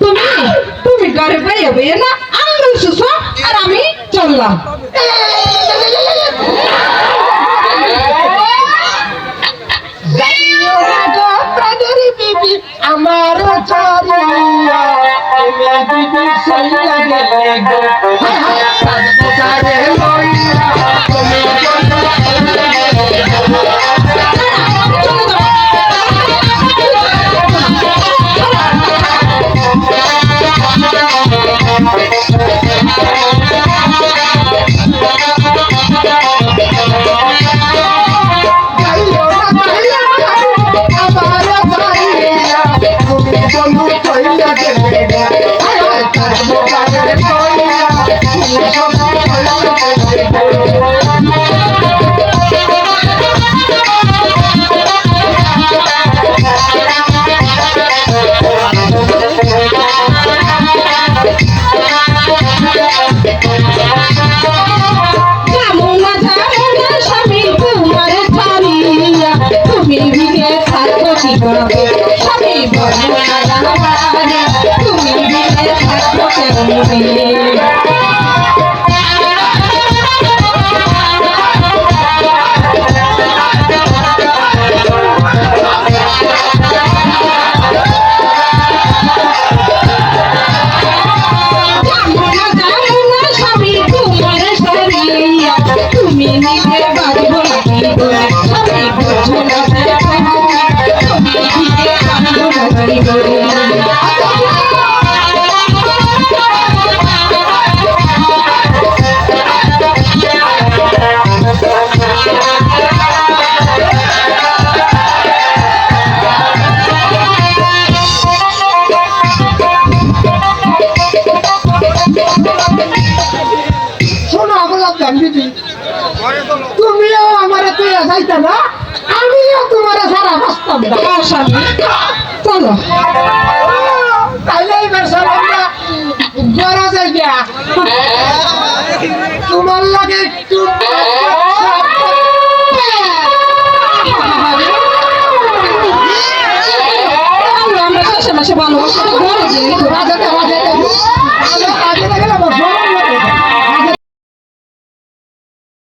তুমি তুমি ঘরে পাইয়া বইয়ে না আঙ্গুল শুশো আর আমি চললাম আমার Thank you. তুমি নিজে বোঝো না তুমিও আমার তুই যাইতা না আমিও তোমার সারা বাস্তব না। স্বামী তাইলে সব আমরা গড়া যাই তোমার লাগে একটু শেষে ভালোবাসা।